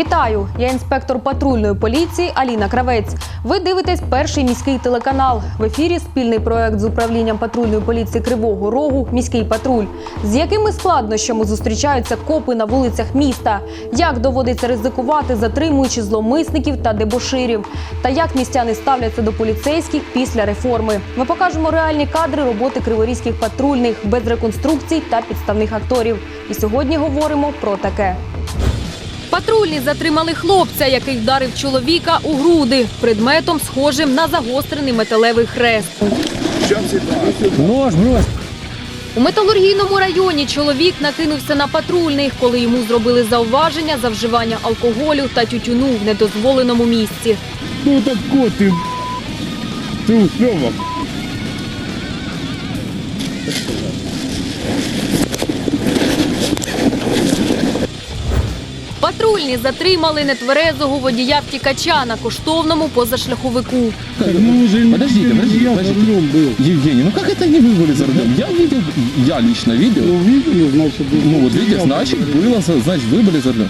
Вітаю! Я інспектор патрульної поліції Аліна Кравець. Ви дивитесь перший міський телеканал. В ефірі спільний проект з управлінням патрульної поліції Кривого Рогу Міський патруль. З якими складнощами зустрічаються копи на вулицях міста? Як доводиться ризикувати, затримуючи зловмисників та дебоширів? Та як містяни ставляться до поліцейських після реформи? Ми покажемо реальні кадри роботи криворізьких патрульних без реконструкцій та підставних акторів. І сьогодні говоримо про таке. Патрульні затримали хлопця, який вдарив чоловіка у груди предметом, схожим на загострений металевий хрест. Нож брось. У металургійному районі чоловік накинувся на патрульних, коли йому зробили зауваження за вживання алкоголю та тютюну в недозволеному місці. Ну так кот ты. Ты Патрульні затримали нетверезого водія втікача на коштовному позашляховику. Ну уже Подождите, подождите, я за подождите. рулем был. Евгений, ну как это не вы были за рулем? Я видел, я лично видел. Ну видели, значит. Ну вот видите, значит было, значит вы были за рулем.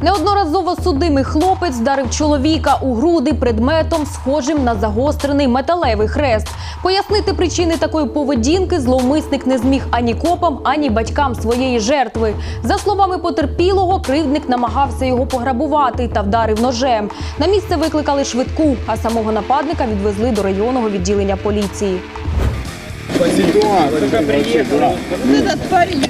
Неодноразово судимий хлопець вдарив чоловіка у груди предметом, схожим на загострений металевий хрест. Пояснити причини такої поведінки зловмисник не зміг ані копам, ані батькам своєї жертви. За словами потерпілого, кривдник намагався його пограбувати та вдарив ножем. На місце викликали швидку, а самого нападника відвезли до районного відділення поліції. Только приехал. Вот этот парень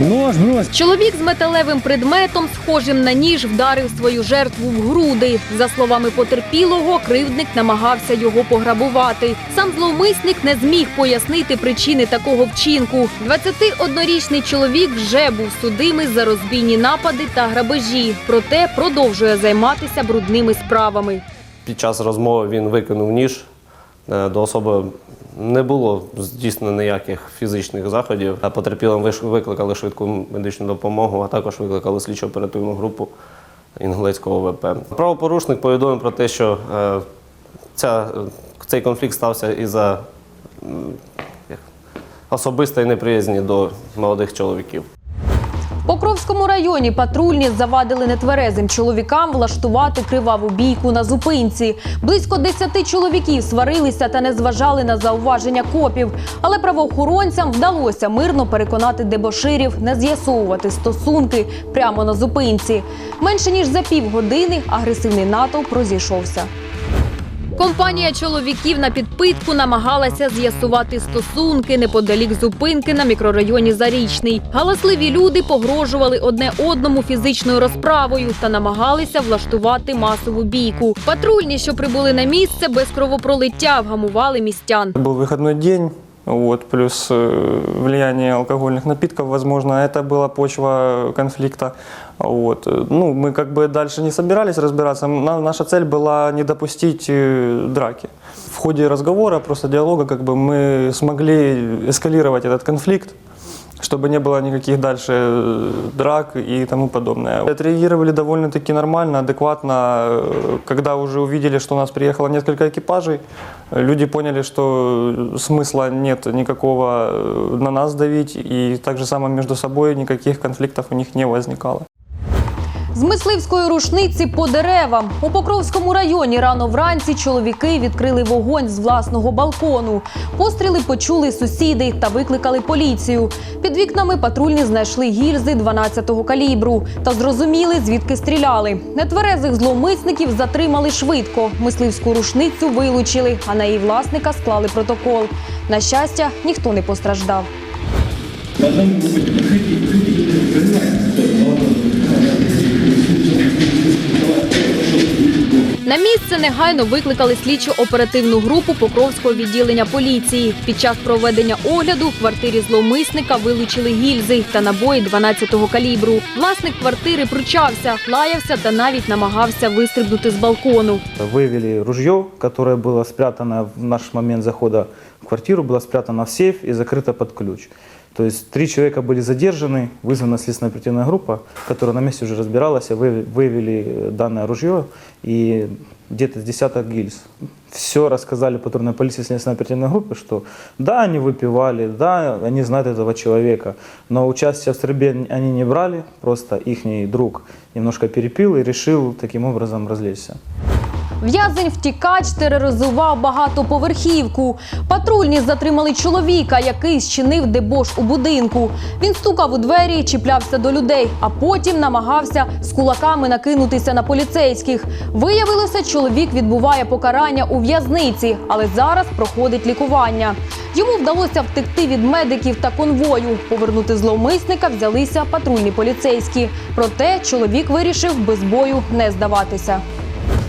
Нож брось. Чоловік з металевим предметом, схожим на ніж, вдарив свою жертву в груди. За словами потерпілого, кривдник намагався його пограбувати. Сам зловмисник не зміг пояснити причини такого вчинку. 21-річний чоловік вже був судимий за розбійні напади та грабежі, проте продовжує займатися брудними справами. Під час розмови він викинув ніж. Е, До особи не було здійснено ніяких фізичних заходів. А Потерпілим викликали швидку медичну допомогу, а також викликали слідчо-оперативну групу Інгулецького ВП. Правопорушник повідомив про те, що е, ця, цей конфлікт стався із-за особистої неприязні до молодих чоловіків. Покровському районі патрульні завадили нетверезим чоловікам влаштувати криваву бійку на зупинці. Близько 10 чоловіків сварилися та не зважали на зауваження копів. Але правоохоронцям вдалося мирно переконати дебоширів не з'ясовувати стосунки прямо на зупинці. Менше ніж за півгодини агресивний натовп розійшовся. Компанія чоловіків на підпитку намагалася з'ясувати стосунки неподалік зупинки на мікрорайоні Зарічний. Галасливі люди погрожували одне одному фізичною розправою та намагалися влаштувати масову бійку. Патрульні, що прибули на місце, без кровопролиття вгамували містян. Був вихідний день, вот, плюс э, влияние алкогольных напитков, возможно, это была почва конфликта. Вот. э, Ну, мы как бы дальше не собирались разбираться. На- наша цель была не допустить э, драки. В ходе разговора, просто диалога, как бы мы смогли эскалировать этот конфликт, чтобы не было никаких дальше э, драк и тому подобное. Отреагировали довольно-таки нормально, адекватно. Э, Когда уже увидели, что у нас приехало несколько экипажей, э, люди поняли, что смысла нет никакого э, на нас давить, и так же само между собой никаких конфликтов у них не возникало. З мисливської рушниці по деревам у Покровському районі рано вранці чоловіки відкрили вогонь з власного балкону. Постріли почули сусіди та викликали поліцію. Під вікнами патрульні знайшли гільзи 12-го калібру та зрозуміли, звідки стріляли. Нетверезих зловмисників затримали швидко. Мисливську рушницю вилучили, а на її власника склали протокол. На щастя, ніхто не постраждав. На місце негайно викликали слідчу оперативну групу Покровського відділення поліції. Під час проведення огляду в квартирі зловмисника вилучили гільзи та набої 12-го калібру. Власник квартири пручався, лаявся та навіть намагався вистрибнути з балкону. Выявили ружье, которое было спрятано в наш момент захода в квартиру, было спрятано в сейф и закрыто под ключ. То есть три человека были задержаны, вызвана следственная оперативная группа, которая на месте уже разбиралась, выявили э, данное ружье и где-то с десяток гильз. Все рассказали патрульной полиции следственной оперативной группе, что да, они выпивали, да, они знают этого человека, но участие в стрельбе они не брали, просто их друг немножко перепил и решил таким образом развлечься. В'язень втікач тероризував багатоповерхівку. Патрульні затримали чоловіка, який зчинив дебош у будинку. Він стукав у двері, чіплявся до людей, а потім намагався з кулаками накинутися на поліцейських. Виявилося, чоловік відбуває покарання у в'язниці, але зараз проходить лікування. Йому вдалося втекти від медиків та конвою. Повернути зловмисника взялися патрульні поліцейські. Проте чоловік вирішив без бою не здаватися.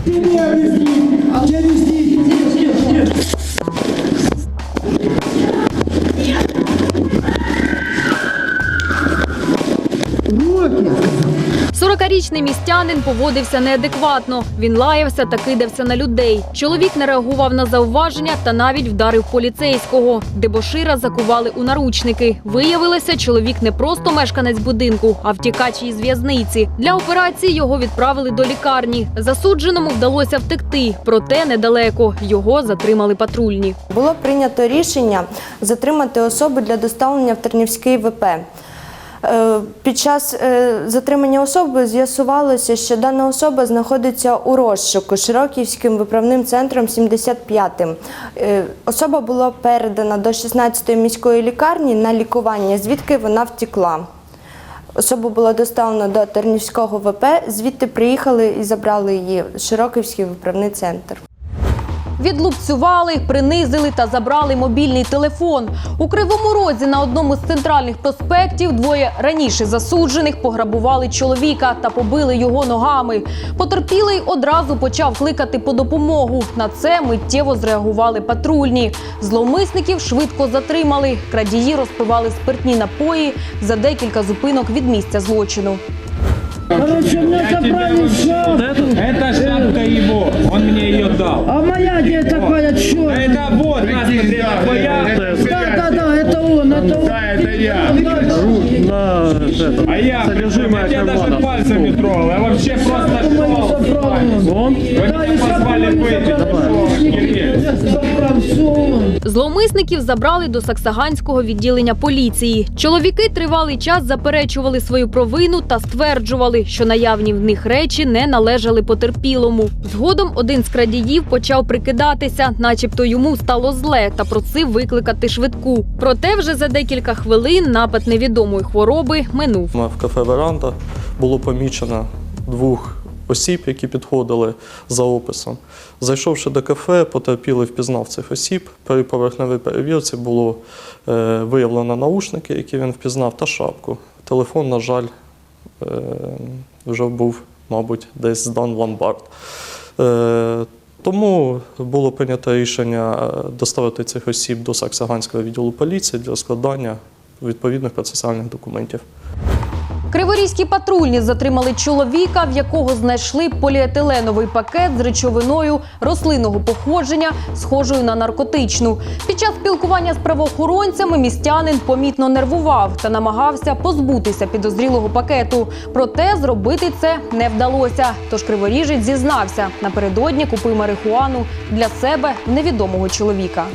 Ты меня везли, а через них. Сорокарічний містянин поводився неадекватно. Він лаявся та кидався на людей. Чоловік не реагував на зауваження та навіть вдарив поліцейського. Дебошира закували у наручники. Виявилося, чоловік не просто мешканець будинку, а втікач із в'язниці. Для операції його відправили до лікарні. Засудженому вдалося втекти, проте недалеко. Його затримали патрульні. Було прийнято рішення затримати особу для доставлення в Тернівський ВП. Е, Під час е, затримання особи з'ясувалося, що дана особа знаходиться у розшуку Широківським виправним центром 75-м. Е, Особа була передана до 16-ї міської лікарні на лікування, звідки вона втекла. Особу було доставлено до Тернівського ВП, звідти приїхали і забрали її в Широківський виправний центр. Відлупцювали, принизили та забрали мобільний телефон. У Кривому Розі на одному з центральних проспектів двоє раніше засуджених пограбували чоловіка та побили його ногами. Потерпілий одразу почав кликати по допомогу. На це миттєво зреагували патрульні. Зловмисників швидко затримали. Крадії розпивали спиртні напої за декілька зупинок від місця злочину. Короче, мне забрали шапку. Это шапка его, он мне ее дал. А моя где такая черная? Это вот, на, смотри, это твоя. Да, да, да, это он, это он. Да, это я. А я, я тебя даже пальцами трогал, я вообще просто шел. Он? Вы меня позвали выпить, Зловмисників забрали до Саксаганського відділення поліції. Чоловіки тривалий час заперечували свою провину та стверджували, що наявні в них речі не належали потерпілому. Згодом один з крадіїв почав прикидатися, начебто йому стало зле, та просив викликати швидку. Проте вже за декілька хвилин напад невідомої хвороби минув. В кафе Веранда було помічено двох осіб, які підходили за описом. Зайшовши до кафе, потерпілий впізнав цих осіб. При поверхневій перевірці було е, виявлено наушники, які він впізнав, та шапку. Телефон, на жаль, е, вже був, мабуть, десь здан в ломбард. Е, тому було прийнято рішення доставити цих осіб до Саксаганського відділу поліції для складання відповідних процесуальних документів. Криворізькі патрульні затримали чоловіка, в якого знайшли поліетиленовий пакет з речовиною рослинного походження, схожою на наркотичну. Під час спілкування з правоохоронцями містянин помітно нервував та намагався позбутися підозрілого пакету. Проте зробити це не вдалося. Тож криворіжець зізнався, напередодні купив марихуану для себе невідомого чоловіка.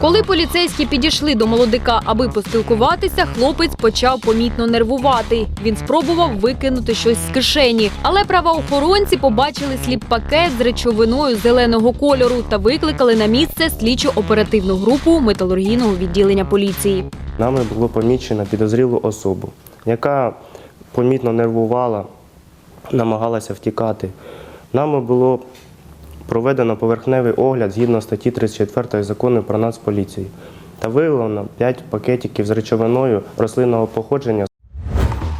Коли поліцейські підійшли до молодика, аби поспілкуватися, хлопець почав помітно нервувати. Він спробував викинути щось з кишені, але правоохоронці побачили сліп-пакет з речовиною зеленого кольору та викликали на місце слідчо-оперативну групу металургійного відділення поліції. Нами було помічено підозрілу особу, яка помітно нервувала, намагалася втікати. Нами було проведено поверхневий огляд згідно статті 34 закону про Нацполіцію та виявлено 5 пакетиків з речовиною рослинного походження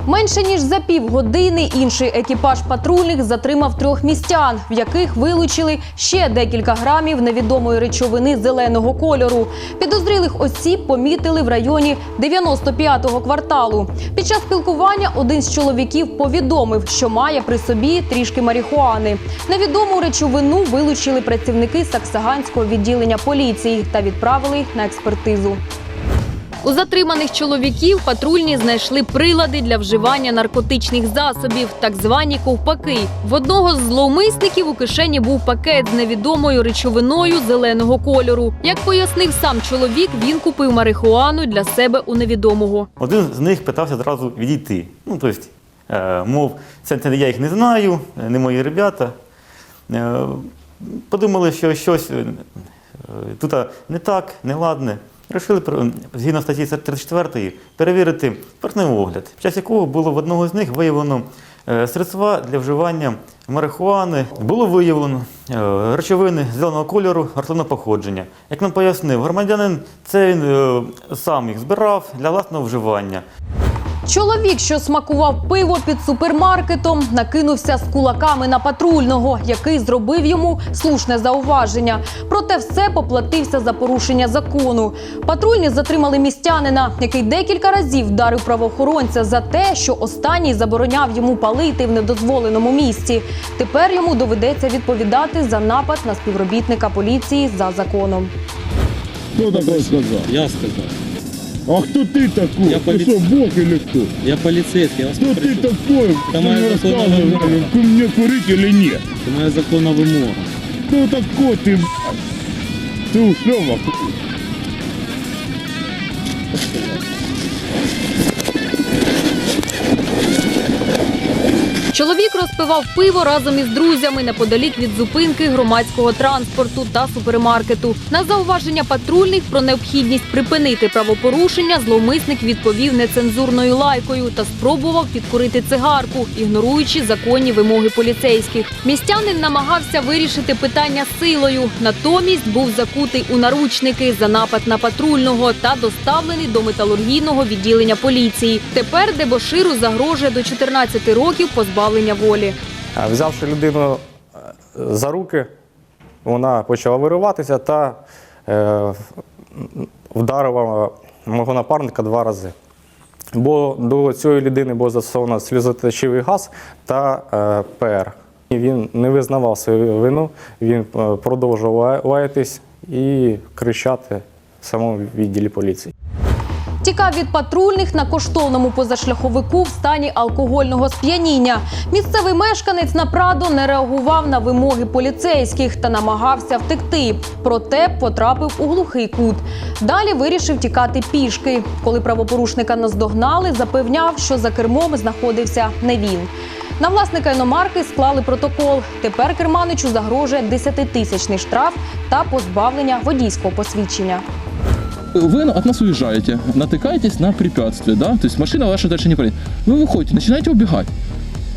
Менше ніж за півгодини інший екіпаж патрульних затримав трьох містян, в яких вилучили ще декілька грамів невідомої речовини зеленого кольору. Підозрілих осіб помітили в районі 95-го кварталу. Під час спілкування один з чоловіків повідомив, що має при собі трішки марихуани. Невідому речовину вилучили працівники Саксаганського відділення поліції та відправили на експертизу. У затриманих чоловіків патрульні знайшли прилади для вживання наркотичних засобів, так звані ковпаки. В одного з зловмисників у кишені був пакет з невідомою речовиною зеленого кольору. Як пояснив сам чоловік, він купив марихуану для себе у невідомого. Один з них питався одразу відійти. Ну, тобто, мов, це, я їх не знаю, не мої ребята. Е, подумали, що щось е, тут не так, не ладне. Рішили, згідно статті 34, перевірити спиртний огляд, під час якого було в одного з них виявлено е, средства для вживання марихуани. Було виявлено е, речовини зеленого кольору, рослинного походження. Як нам пояснив, громадянин це він е, сам їх збирав для власного вживання. Чоловік, що смакував пиво під супермаркетом, накинувся з кулаками на патрульного, який зробив йому слушне зауваження. Проте все поплатився за порушення закону. Патрульні затримали містянина, який декілька разів вдарив правоохоронця за те, що останній забороняв йому палити в недозволеному місці. Тепер йому доведеться відповідати за напад на співробітника поліції за законом. Сказал? Я сказав. А кто ты такой? Я ты полиц- что, бог или кто? Я поліцейський, я вас Кто ты попрошу. такой? Это Ты моя мне законная рассказывай, вымога. ку- мне курить или нет? Це моя законна вимога. Кто такой ты, блядь? Ты ушлёвок. Чоловік розпивав пиво разом із друзями неподалік від зупинки громадського транспорту та супермаркету. На зауваження патрульних про необхідність припинити правопорушення зловмисник відповів нецензурною лайкою та спробував підкурити цигарку, ігноруючи законні вимоги поліцейських. Містянин намагався вирішити питання силою. Натомість був закутий у наручники за напад на патрульного та доставлений до металургійного відділення поліції. Тепер дебоширу загрожує до 14 років позбавлення волі. Взявши людину е, за руки, вона почала вириватися та е, вдарила мого напарника два рази. Бо до цієї людини було застосовано сльозоточивий газ та е, ПР. Він не визнавав свою вину, він е, продовжував лаятись і кричати в самому відділі поліції. Тікав від патрульних на коштовному позашляховику в стані алкогольного сп'яніння. Місцевий мешканець на Прадо не реагував на вимоги поліцейських та намагався втекти. Проте потрапив у глухий кут. Далі вирішив тікати пішки. Коли правопорушника наздогнали, запевняв, що за кермом знаходився не він. На власника іномарки склали протокол. Тепер керманичу загрожує 10-тисячний штраф та позбавлення водійського посвідчення Вы от нас уезжаете, натыкаетесь на препятствие, да? То есть машина ваша дальше не проедет. Вы выходите, начинаете убегать.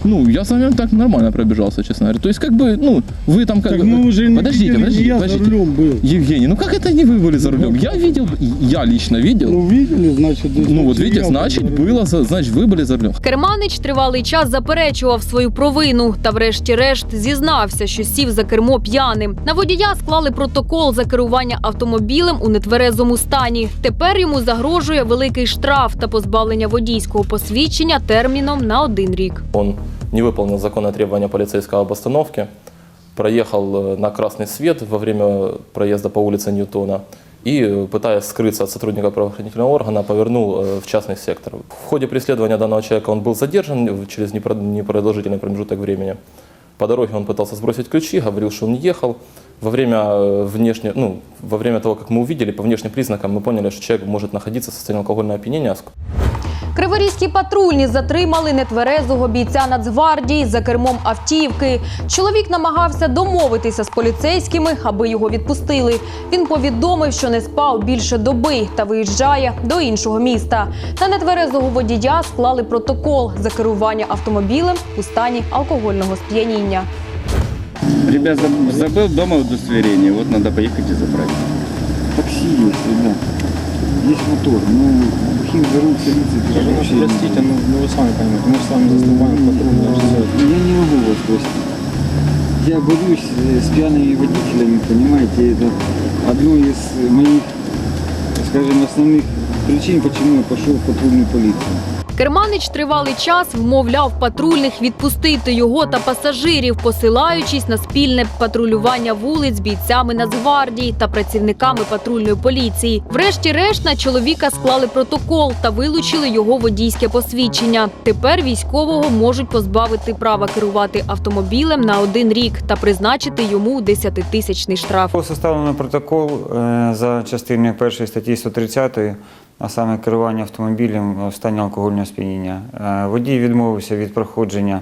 Ну, я с вами так нормально пробежался, честно говоря. То есть, как бы, ну, вы там как Так бы... мы уже не подождите, видели, подождите, я за подождите. рулем был. Евгений, ну как это не вы были за рулем? Я видел, я лично видел. Ну, видели, значит... Ну вот значит, видите, я значит был за рулем. было, за- значит вы были за рулем. Керманич тривалий час заперечував свою провину та, врешті-решт, зізнався, що сів за кермо п'яним. На водія склали протокол за керування автомобілем у нетверезому стані. Тепер йому загрожує великий штраф та позбавлення водійського посвідчення терміном на один рік. Он не выполнил законное требование полицейского об остановке, проехал э, на красный свет во время проезда по улице Ньютона и, э, пытаясь скрыться от сотрудника правоохранительного органа, повернул э, в частный сектор. В ходе преследования данного человека он был задержан через непро- непродолжительный промежуток времени. По дороге он пытался сбросить ключи, говорил, что он ехал. Во время, э, внешне, ну, во время того, как мы увидели, по внешним признакам мы поняли, что человек может находиться в состоянии алкогольного опьянения, Криворізькі патрульні затримали нетверезого бійця Нацгвардії за кермом автівки. Чоловік намагався домовитися з поліцейськими, аби його відпустили. Він повідомив, що не спав більше доби та виїжджає до іншого міста. На нетверезого водія склали протокол за керування автомобілем у стані алкогольного сп'яніння. Ребят, заб- забыл дома удостоверение, вот надо поехать и забрать. Есть, мотор, ну, бухих дорог, полиции, вообще... Простите, ну, ну вы сами понимаете, мы с вами заступаем в патрульное Я не могу вас простить. Я борюсь э, с пьяными водителями, понимаете, это одно из моих, скажем, основных причин, почему я пошел в патрульную полицию. Керманич тривалий час вмовляв патрульних відпустити його та пасажирів, посилаючись на спільне патрулювання вулиць бійцями Нацгвардії та працівниками патрульної поліції. Врешті-решт на чоловіка склали протокол та вилучили його водійське посвідчення. Тепер військового можуть позбавити права керувати автомобілем на один рік та призначити йому 10-тисячний штраф. Составлено протокол е, за частиною першої статті 130, а саме керування автомобілем в стані алкогольного сп'яніння. Е, Водій відмовився від проходження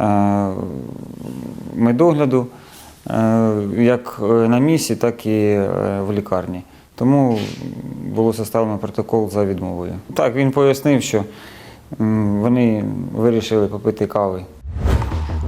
е, медогляду е, як на місці, так і в лікарні. Тому було составлено протокол за відмовою. Так, він пояснив, що вони вирішили попити кави.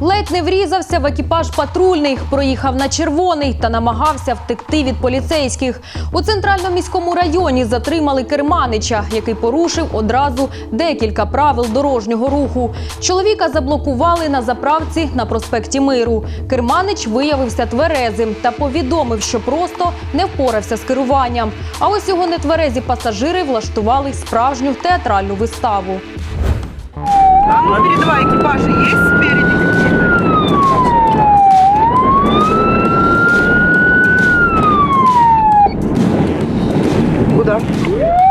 Ледь не врізався в екіпаж патрульних, проїхав на червоний та намагався втекти від поліцейських. У центральному міському районі затримали керманича, який порушив одразу декілька правил дорожнього руху. Чоловіка заблокували на заправці на проспекті Миру. Керманич виявився тверезим та повідомив, що просто не впорався з керуванням. А ось його нетверезі пасажири влаштували справжню театральну виставу. А ну, передавай, экипажи есть спереди puta.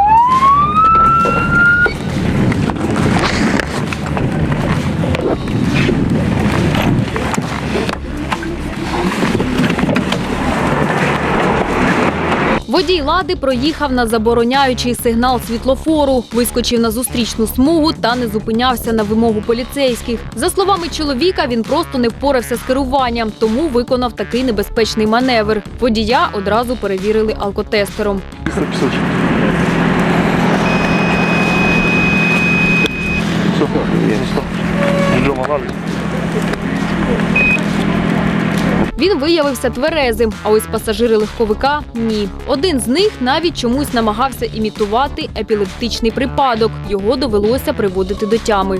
Водій лади проїхав на забороняючий сигнал світлофору, вискочив на зустрічну смугу та не зупинявся на вимогу поліцейських. За словами чоловіка, він просто не впорався з керуванням, тому виконав такий небезпечний маневр. Водія одразу перевірили алкотестером. Він виявився тверезим, а ось пасажири легковика ні. Один з них навіть чомусь намагався імітувати епілептичний припадок. Його довелося приводити до тями.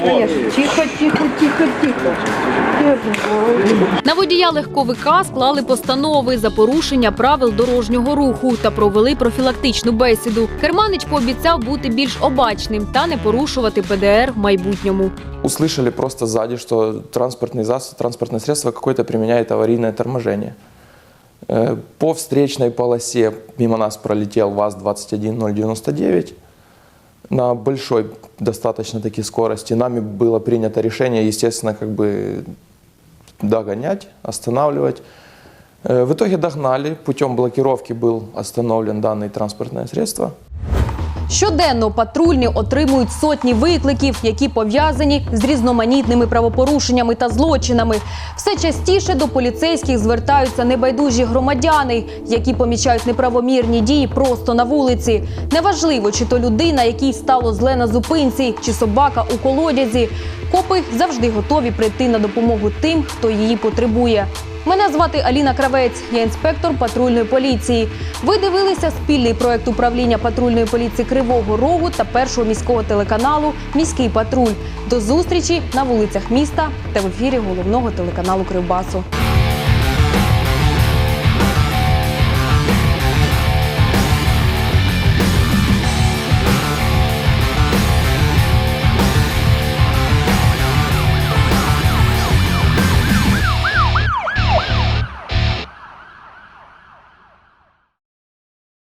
Конечно, тихо, тихо, тихо, тихо. Держим. На водія легковика склали постанови за порушення правил дорожнього руху та провели профілактичну бесіду. Керманич пообіцяв бути більш обачним та не порушувати ПДР в майбутньому. Услышали просто сзади, что транспортный засоб, транспортное средство какое-то применяет аварийное торможение. Э, По встречной полосе мимо нас пролетел ВАЗ-21099 на большой достаточно таки скорости. Нами было принято решение, естественно, как бы догонять, останавливать. Э, В итоге догнали, путем блокировки был остановлен данное транспортное средство. Щоденно патрульні отримують сотні викликів, які пов'язані з різноманітними правопорушеннями та злочинами. Все частіше до поліцейських звертаються небайдужі громадяни, які помічають неправомірні дії просто на вулиці. Неважливо, чи то людина, якій стало зле на зупинці, чи собака у колодязі. Копи завжди готові прийти на допомогу тим, хто її потребує. Мене звати Аліна Кравець, я інспектор патрульної поліції. Ви дивилися спільний проект управління патрульної поліції Кривого Рогу та першого міського телеканалу Міський патруль. До зустрічі на вулицях міста та в ефірі головного телеканалу Кривбасу.